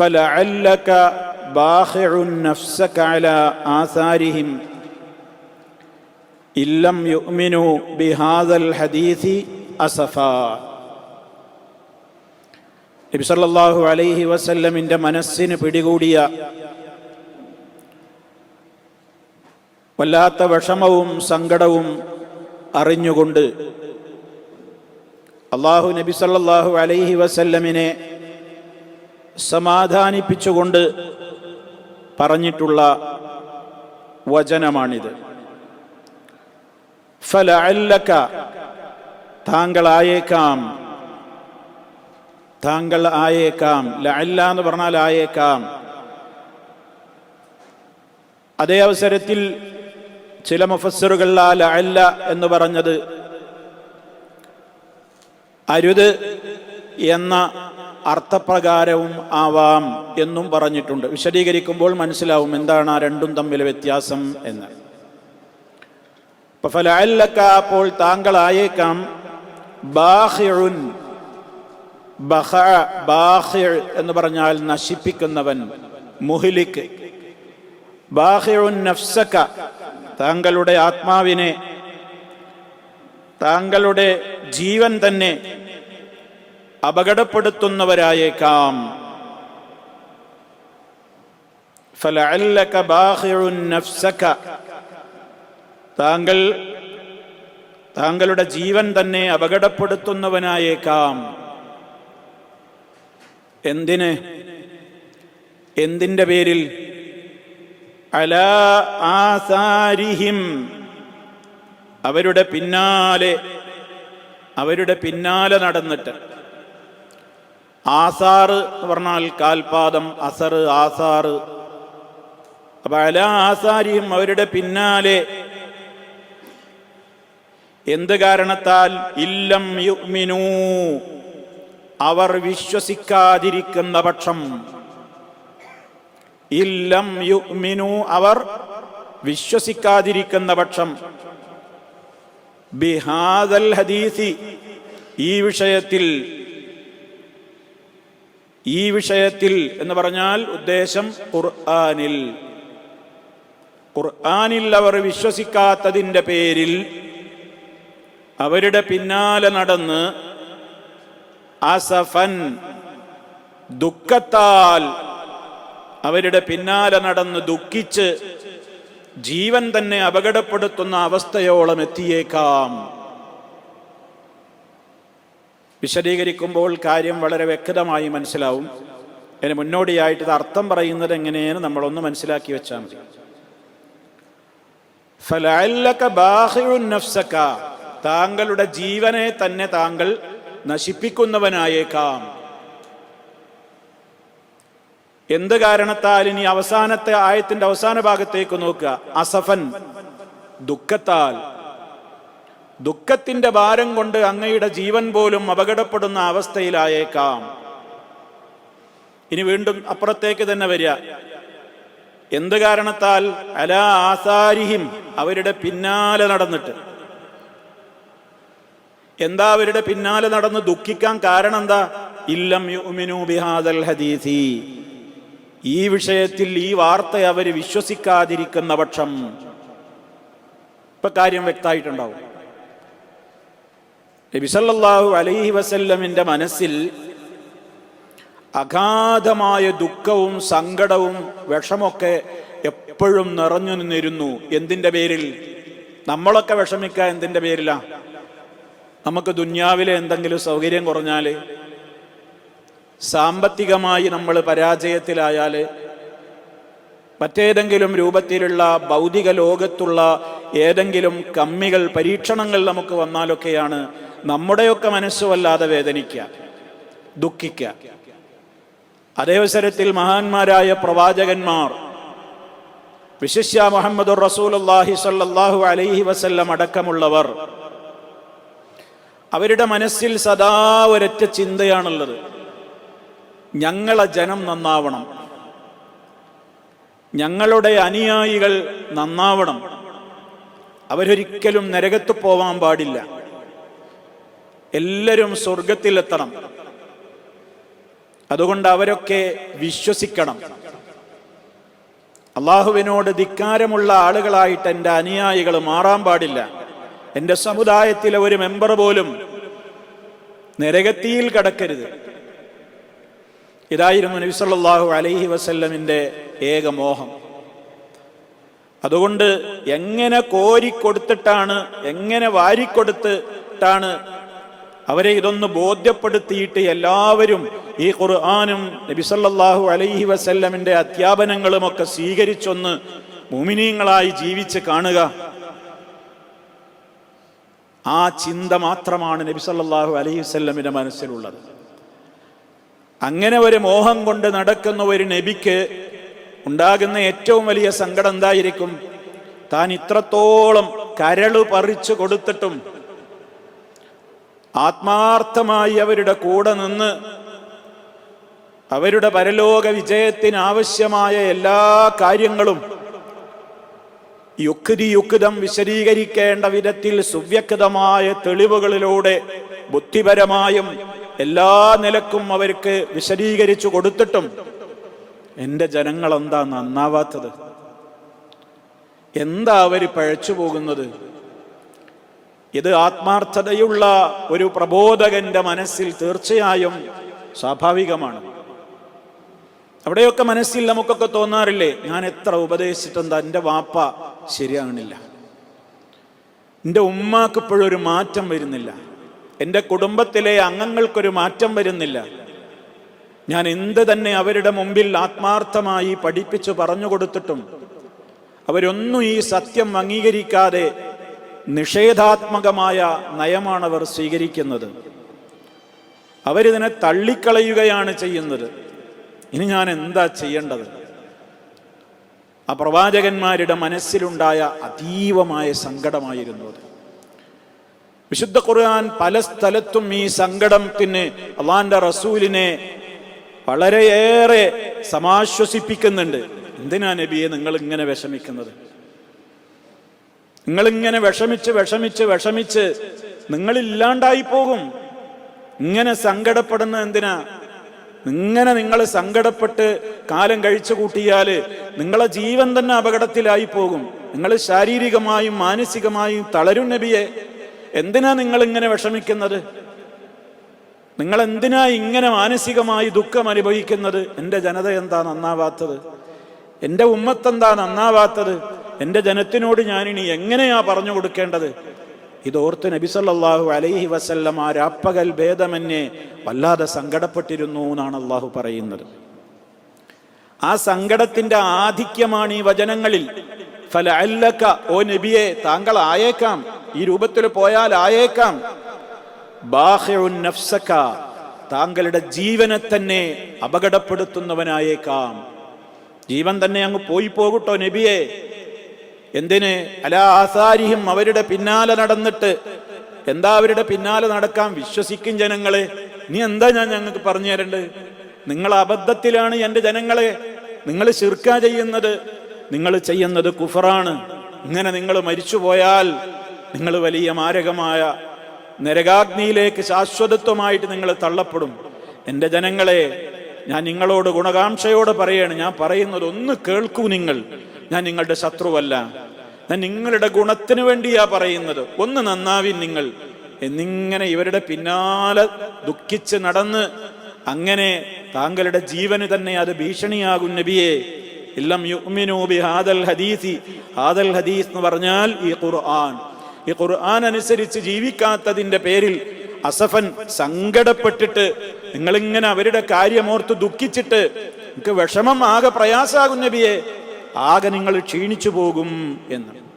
فلعلك باخع نفسك على آثارهم إن لم يؤمنوا بهذا الحديث أسفا നബി സല്ലല്ലാഹു അലൈഹി വസല്ലമിൻ്റെ മനസ്സിന് പിടികൂടിയ വല്ലാത്ത വിഷമവും സങ്കടവും അറിഞ്ഞുകൊണ്ട് അള്ളാഹു നബി സല്ലല്ലാഹു അലൈഹി വസല്ലമിനെ സമാധാനിപ്പിച്ചുകൊണ്ട് പറഞ്ഞിട്ടുള്ള വചനമാണിത്. ഫലഅല്ലക താങ്കളായേക്കാം. താങ്കൾ ആയേക്കാം. ലഅല്ല എന്ന് പറഞ്ഞാൽ ആയേക്കാം. അതേ അവസരത്തിൽ ചില മുഫസ്സറുകൾ ആ ലഅല്ല എന്ന് പറഞ്ഞത് അരുത് എന്ന അർത്ഥപ്രകാരവും ആവാം എന്നും പറഞ്ഞിട്ടുണ്ട്. വിശദീകരിക്കുമ്പോൾ മനസ്സിലാവും എന്താണ് ആ രണ്ടും തമ്മിൽ വ്യത്യാസം എന്ന്. അപ്പോൾ താങ്കളായേക്കാം ബാഹിഉൻ ബഹ ബാഹിർ എന്ന് പറഞ്ഞാൽ നശിപ്പിക്കുന്നവൻ മുഹിലിക്ക് ബാഹിഉൻ നഫ്സക താങ്കളുടെ ആത്മാവിനെ താങ്കളുടെ ജീവൻ തന്നെ അപകടപ്പെടുത്തുന്നവരായേക്കാം. താങ്കൾ താങ്കളുടെ ജീവൻ തന്നെ അപകടപ്പെടുത്തുന്നവനായേക്കാം. എന്തിന്? എന്തിന്റെ പേരിൽ? അലാ ആസാരിഹിം. അവരുടെ പിന്നാലെ അവരുടെ പിന്നാലെ നടന്നിട്ട്. ആസാറ് എന്ന് പറഞ്ഞാൽ കാൽപാദം അസർ ആസാറ് അപ്പൊ അല ആസാരിയും അവരുടെ പിന്നാലെ. എന്ത് കാരണത്താൽ? ഇല്ലം യുഗ്മിനൂ അവർ വിശ്വസിക്കാതിരിക്കുന്ന പക്ഷം. ഇല്ലം യുഗ്മിനു അവർ വിശ്വസിക്കാതിരിക്കുന്ന പക്ഷം. ബിഹാദൽ ഹദീസി ഈ വിഷയത്തിൽ ഈ വിഷയത്തിൽ എന്ന് പറഞ്ഞാൽ ഉദ്ദേശം ഖുർആാനിൽ. ഖുർആാനിൽ അവർ വിശ്വസിക്കാത്തതിന്റെ പേരിൽ അവരുടെ പിന്നാലെ നടന്ന് അസഫൻ ദുഃഖത്താൽ അവരുടെ പിന്നാലെ നടന്ന് ദുഃഖിച്ച് ജീവൻ തന്നെ അപകടപ്പെടുത്തുന്ന അവസ്ഥയോളം എത്തിയേക്കാം. വിശദീകരിക്കുമ്പോൾ കാര്യം വളരെ വ്യക്തമായി മനസ്സിലാവും. അതിന് മുന്നോടിയായിട്ട് ഇത് അർത്ഥം പറയുന്നത് എങ്ങനെയെന്ന് നമ്മളൊന്ന് മനസ്സിലാക്കി വെച്ചാൽ മതി. താങ്കളുടെ ജീവനെ തന്നെ താങ്കൾ നശിപ്പിക്കുന്നവനായേക്കാം. എന്ത് കാരണത്താൽ ഇനി അവസാനത്തെ ആയത്തിന്റെ അവസാന ഭാഗത്തേക്ക് നോക്കുക? അസഫൻ ദുഃഖത്താൽ. ദുഃഖത്തിന്റെ ഭാരം കൊണ്ട് അങ്ങയുടെ ജീവൻ പോലും അപകടപ്പെടുന്ന അവസ്ഥയിലായേക്കാം. ഇനി വീണ്ടും അപ്പുറത്തേക്ക് തന്നെ വരിക. എന്ത് കാരണത്താൽ? അല ആസാരിഹിം അവരുടെ പിന്നാലെ നടന്നിട്ട്. എന്താ അവരുടെ പിന്നാലെ നടന്ന് ദുഃഖിക്കാൻ കാരണം എന്താ ഇല്ലം ഹദീസി. ഈ വിഷയത്തിൽ ഈ വാർത്ത അവർ വിശ്വസിക്കാതിരിക്കുന്ന പക്ഷം ഇപ്പൊ കാര്യം വ്യക്തമായിട്ടുണ്ടാവും. നബിസല്ലാഹു അലൈഹി വസല്ലമിന്റെ മനസ്സിൽ അഗാധമായ ദുഃഖവും സങ്കടവും വിഷമൊക്കെ എപ്പോഴും നിറഞ്ഞു നിന്നിരുന്നു. എന്തിന്റെ പേരിൽ? നമ്മളൊക്കെ വിഷമിക്കുക എന്തിന്റെ പേരിലാ? നമുക്ക് ദുന്യാവിലെ എന്തെങ്കിലും സൗകര്യം കുറഞ്ഞാൽ സാമ്പത്തികമായി നമ്മൾ പരാജയത്തിലായാൽ മറ്റേതെങ്കിലും രൂപത്തിലുള്ള ഭൗതിക ലോകത്തുള്ള ഏതെങ്കിലും കമ്മികൾ പരീക്ഷണങ്ങൾ നമുക്ക് വന്നാലൊക്കെയാണ് നമ്മുടെയൊക്കെ മനസ്സ് വല്ലാതെ വേദനിക്കുക ദുഃഖിക്കുക. അതേ അവസരത്തിൽ മഹാന്മാരായ പ്രവാചകന്മാർ വിശിഷ്യ മുഹമ്മദ് റസൂലുല്ലാഹി സല്ലാഹു അലൈഹി വസല്ലം അടക്കമുള്ളവർ അവരുടെ മനസ്സിൽ സദാ ഒരൊറ്റ ചിന്തയാണുള്ളത്. ഞങ്ങളെ ജനം നന്നാവണം. ഞങ്ങളുടെ അനുയായികൾ നന്നാവണം. അവരൊരിക്കലും നരകത്ത് പോവാൻ പാടില്ല. എല്ലാവരും സ്വർഗത്തിലെത്തണം അതുകൊണ്ട് അവരൊക്കെ വിശ്വസിക്കണം. അള്ളാഹുവിനോട് ധിക്കാരമുള്ള ആളുകളായിട്ട് എന്റെ അനുയായികൾ മാറാൻ പാടില്ല. എന്റെ സമുദായത്തിലെ ഒരു മെമ്പർ പോലും നരകത്തിയിൽ കടക്കരുത്. ഇതായിരുന്നു നബി സല്ലല്ലാഹു അലൈഹി വസല്ലമിന്റെ ഏക മോഹം അതുകൊണ്ട് എങ്ങനെ കോരിക്കൊടുത്തിട്ടാണ് എങ്ങനെ വാരിക്കൊടുത്തിട്ടാണ് അവരെ ഇതൊന്ന് ബോധ്യപ്പെടുത്തിയിട്ട് എല്ലാവരും ഈ ഖുർആാനും നബിസല്ലാഹു അലൈഹി വസല്ലമിന്റെ അധ്യാപനങ്ങളുമൊക്കെ സ്വീകരിച്ചൊന്ന് മുമിനീങ്ങളായി ജീവിച്ച് കാണുക. ആ ചിന്ത മാത്രമാണ് നബിസല്ലാഹു അലൈഹി വസല്ലമിന്റെ മനസ്സിലുള്ളത്. അങ്ങനെ ഒരു മോഹം കൊണ്ട് നടക്കുന്ന ഒരു നബിക്ക് ഉണ്ടാകുന്ന ഏറ്റവും വലിയ സങ്കടം എന്തായിരിക്കും? താൻ ഇത്രത്തോളം കരൾ പറിച്ചു കൊടുത്തിട്ടും ആത്മാർത്ഥമായി അവരുടെ കൂടെ നിന്ന് അവരുടെ പരലോക വിജയത്തിന് ആവശ്യമായ എല്ലാ കാര്യങ്ങളും യുക്തി യുക്തം വിശദീകരിക്കേണ്ട വിധത്തിൽ സുവ്യക്തമായ തെളിവുകളിലൂടെ ബുദ്ധിപരമായും എല്ലാ നിലക്കും അവർക്ക് വിശദീകരിച്ചു കൊടുത്തിട്ടും എന്റെ ജനങ്ങൾ എന്താ നന്നാവാത്തത്? എന്താ അവർ പഴച്ചു പോകുന്നത്? ഇത് ആത്മാർത്ഥതയുള്ള ഒരു പ്രബോധകന്റെ മനസ്സിൽ തീർച്ചയായും സ്വാഭാവികമാണ്. അവിടെയൊക്കെ മനസ്സിൽ നമുക്കൊക്കെ തോന്നാറില്ലേ ഞാൻ എത്ര ഉപദേശിച്ചിട്ടെന്താ എന്റെ വാപ്പ ശരിയാകണില്ല. എന്റെ ഉമ്മാക്കിപ്പോഴൊരു മാറ്റം വരുന്നില്ല. എന്റെ കുടുംബത്തിലെ അംഗങ്ങൾക്കൊരു മാറ്റം വരുന്നില്ല. ഞാൻ എന്ത് തന്നെ അവരുടെ മുമ്പിൽ ആത്മാർത്ഥമായി പഠിപ്പിച്ചു പറഞ്ഞു കൊടുത്തിട്ടും അവരൊന്നും ഈ സത്യം അംഗീകരിക്കാതെ നിഷേധാത്മകമായ നയമാണ് അവർ സ്വീകരിക്കുന്നത്. അവരിതിനെ തള്ളിക്കളയുകയാണ് ചെയ്യുന്നത്. ഇനി ഞാൻ എന്താ ചെയ്യേണ്ടത്? ആ പ്രവാചകന്മാരുടെ മനസ്സിലുണ്ടായ അതീവമായ സങ്കടമായിരുന്നു അത്. വിശുദ്ധ ഖുർആൻ പല സ്ഥലത്തും ഈ സങ്കടത്തിന് അള്ളാന്റെ റസൂലിനെ വളരെയേറെ സമാശ്വസിപ്പിക്കുന്നുണ്ട്. എന്തിനാ നബിയെ നിങ്ങൾ ഇങ്ങനെ വിഷമിക്കുന്നത്? നിങ്ങളിങ്ങനെ വിഷമിച്ച് വിഷമിച്ച് വിഷമിച്ച് നിങ്ങളില്ലാണ്ടായി പോകും ഇങ്ങനെ സങ്കടപ്പെടുന്ന എന്തിനാ? ഇങ്ങനെ നിങ്ങൾ സങ്കടപ്പെട്ട് കാലം കഴിച്ചു കൂട്ടിയാൽ നിങ്ങളെ ജീവൻ തന്നെ അപകടത്തിലായി പോകും നിങ്ങൾ ശാരീരികമായും മാനസികമായും തളരും നബിയെ. എന്തിനാ നിങ്ങൾ ഇങ്ങനെ വിഷമിക്കുന്നത്? നിങ്ങൾ എന്തിനാ ഇങ്ങനെ മാനസികമായി ദുഃഖം അനുഭവിക്കുന്നത്? എന്റെ ജനത എന്താ നന്നാവാത്തത്? എന്റെ ഉമ്മത്തെന്താ നന്നാവാത്തത്? എന്റെ ജനത്തിനോട് ഞാനിനി എങ്ങനെയാ പറഞ്ഞു കൊടുക്കേണ്ടത്? ഇതോർത്ത് നബി സല്ലല്ലാഹു അലൈഹി വസല്ലം ആ രാപ്പകൽ ഭേദമെന്നെ വല്ലാതെ സങ്കടപ്പെട്ടിരുന്നു എന്നാണ് അള്ളാഹു പറയുന്നത്. ആ സങ്കടത്തിന്റെ ആധിക്യമാണ് ഈ വചനങ്ങളിൽ. ഫലഅല്ലക ഓ നബിയെ താങ്കൾ ആയേക്കാം. ഈ രൂപത്തിൽ പോയാൽ ആയേക്കാം. നഫ്സക താങ്കളുടെ ജീവനെ തന്നെ അപകടപ്പെടുത്തുന്നവനായേക്കാം. ജീവൻ തന്നെ അങ്ങ് പോയി പോകട്ടോ നബിയെ. എന്തിന്? അലാ ആസാരിയും അവരുടെ പിന്നാലെ നടന്നിട്ട് എന്താ അവരുടെ പിന്നാലെ നടക്കാൻ വിശ്വസിക്കും ജനങ്ങളെ? നീ എന്താ ഞാൻ ഞങ്ങൾക്ക് പറഞ്ഞു തരേണ്ടത് നിങ്ങൾ അബദ്ധത്തിലാണ് എന്റെ ജനങ്ങളെ. നിങ്ങൾ ശിർക്ക ചെയ്യുന്നത്. നിങ്ങൾ ചെയ്യുന്നത് കുഫറാണ്. ഇങ്ങനെ നിങ്ങൾ മരിച്ചു പോയാൽ നിങ്ങൾ വലിയ മാരകമായ നരകാഗ്നിയിലേക്ക് ശാശ്വതത്വമായിട്ട് നിങ്ങൾ തള്ളപ്പെടും. എന്റെ ജനങ്ങളെ ഞാൻ നിങ്ങളോട് ഗുണകാംക്ഷയോട് പറയാണ്. ഞാൻ പറയുന്നത് ഒന്ന് കേൾക്കൂ നിങ്ങൾ. ഞാൻ നിങ്ങളുടെ ശത്രുവല്ല. ഞാൻ നിങ്ങളുടെ ഗുണത്തിന് വേണ്ടിയാ പറയുന്നത്. ഒന്ന് നന്നാവിൻ നിങ്ങൾ. എന്നിങ്ങനെ ഇവരുടെ പിന്നാലെ ദുഃഖിച്ച് നടന്ന് അങ്ങനെ താങ്കളുടെ ജീവന് തന്നെ അത് ഭീഷണിയാകും നബിയെ. ഇല്ലം യുഅ്മിനൂ ബിഹാദൽ ഹദീസി. ഹാദൽ ഹദീസ് എന്ന് പറഞ്ഞാൽ ഈ ഖുർആൻ. ഈ ഖുർആൻ അനുസരിച്ച് ജീവിക്കാത്തതിന്റെ പേരിൽ അസഫൻ സങ്കടപ്പെട്ടിട്ട് നിങ്ങളിങ്ങനെ അവരുടെ കാര്യമോർത്ത് ദുഃഖിച്ചിട്ട് നിങ്ങൾക്ക് വിഷമം ആകെ പ്രയാസാകും നബിയെ. ആകെ നിങ്ങൾ ക്ഷീണിച്ചു പോകും എന്ന്.